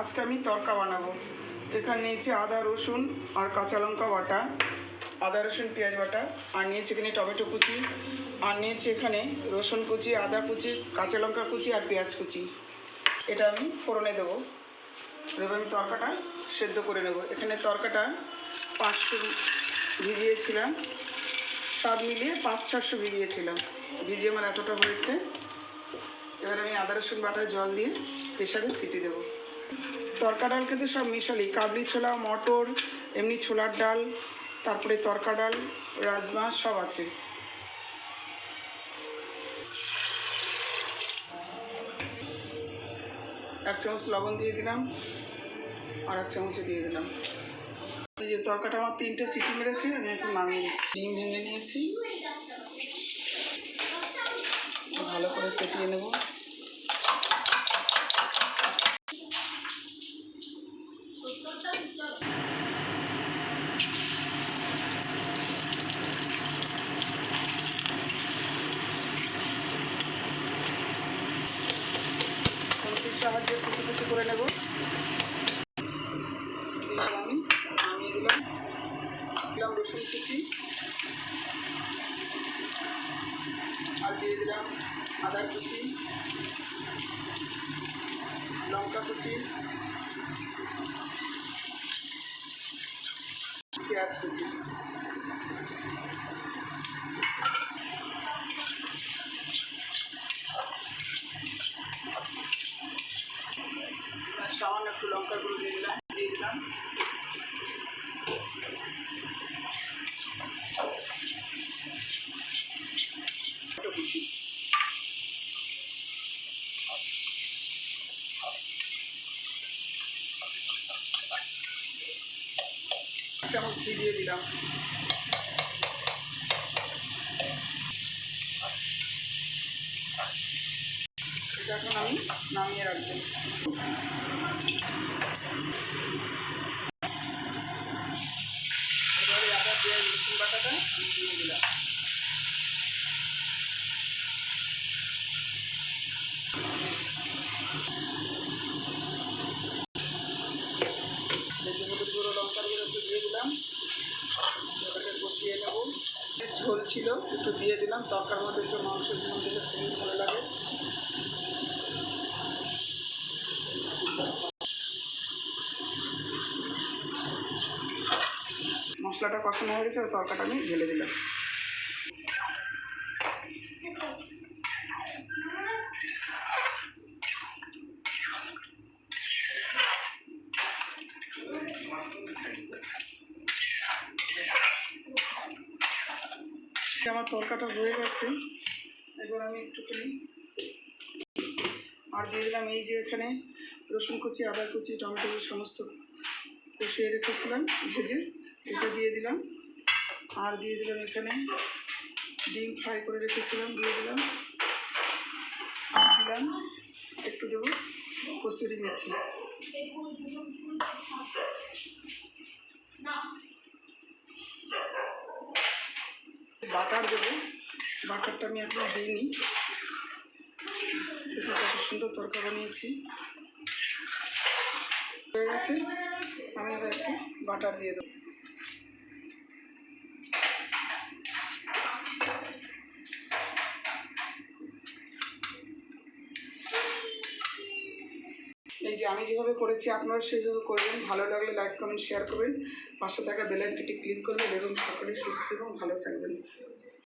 আজকে আমি তরকা বানাবো। এখানে নিয়েছি আদা, রসুন আর কাঁচা লঙ্কা বাটা, আদা, রসুন, পেঁয়াজ বাটা, আর নিয়েছি এখানে টমেটো কুচি, আর নিয়েছি এখানে রসুন কুচি, আদা কুচি, কাঁচা লঙ্কা কুচি আর পেঁয়াজ কুচি। এটা আমি ফোড়নে দেবো। এবার আমি তরকাটা সেদ্ধ করে নেব। এখানে তরকাটা পাঁচশো ভিজিয়েছিলাম। সব মিলিয়ে পাঁচ, ছশো ভিজিয়েছিলাম। ভিজিয়ে আমার এতটা হয়েছে। এবার আমি আদা, রসুন বাটার জল দিয়ে প্রেশারে সিটি দেবো। তরকা ডাল কিন্তু সব মিশালি। কাবলি ছোলা, মটর, এমনি ছোলার ডাল, তারপরে তরকা ডাল, রাজমা, সব আছে। এক চামচ লবণ দিয়ে দিলাম, আর এক চামচে দিয়ে দিলাম। এই যে তরকাটা আমার তিনটে সিটি মেরেছে, আমি এখন নামিয়ে দিচ্ছি ডিম ভেঙে নিয়েছি। ভালো করে ফেটিয়ে নেব। সাহায্যে কুচি কুচি করে নেব আমি দিলাম দিলাম রসুন কুচি আর দিয়ে দিলাম আদা কুচি লঙ্কা কুচি পেঁয়াজ কুচি সামান্য একটু লঙ্কা গুঁড়ো দিয়ে দিলাম। চামচ ঘি দিয়ে দিলাম এটা এখন আমি নামিয়ে রাখব। এবারে আবার পেঁয়াজ রসুন বাটাটা দিয়ে দিলাম লেবু হলুদ গুঁড়ো লঙ্কার গুঁড়ো একটু দিয়ে দিলাম ওটাকে কষিয়ে নেব ঝোল ছিল একটু দিয়ে দিলাম, তরকার মধ্যে একটু মাংস ঝোল দিলে খুবই ভালো লাগে। মশলাটা কষানো হয়ে গেছে আর তরকাটা আমি ঢেলে দিলাম। আমার তরকাটা হয়ে গেছে। এবার আমি একটুখানি আর দিয়ে দিলাম এই যে এখানে রসুন কুচি, আদা কুচি, টমেটো সমস্ত কষিয়ে রেখেছিলাম, ভেজে এটা দিয়ে দিলাম। আর দিয়ে দিলাম এখানে ডিম ফ্রাই করে রেখেছিলাম, দিয়ে দিলাম। আর দিলাম একটু দেবো কসুরি মেথি। বাটার দেবো। বাটারটা আমি এখনও দিইনি। দেখুন কত সুন্দর তরকা বানিয়েছি। হয়ে গেছে। আমি একটু বাটার দিয়ে দেবো। যে আমি যেভাবে করেছি আপনারা সেইভাবে করবেন। ভালো লাগলে লাইক কমেন্ট শেয়ার করবেন। পাশে থাকা বেলাইনটি ক্লিক করবেন এবং সকলে সুস্থ এবং ভালো থাকবেন।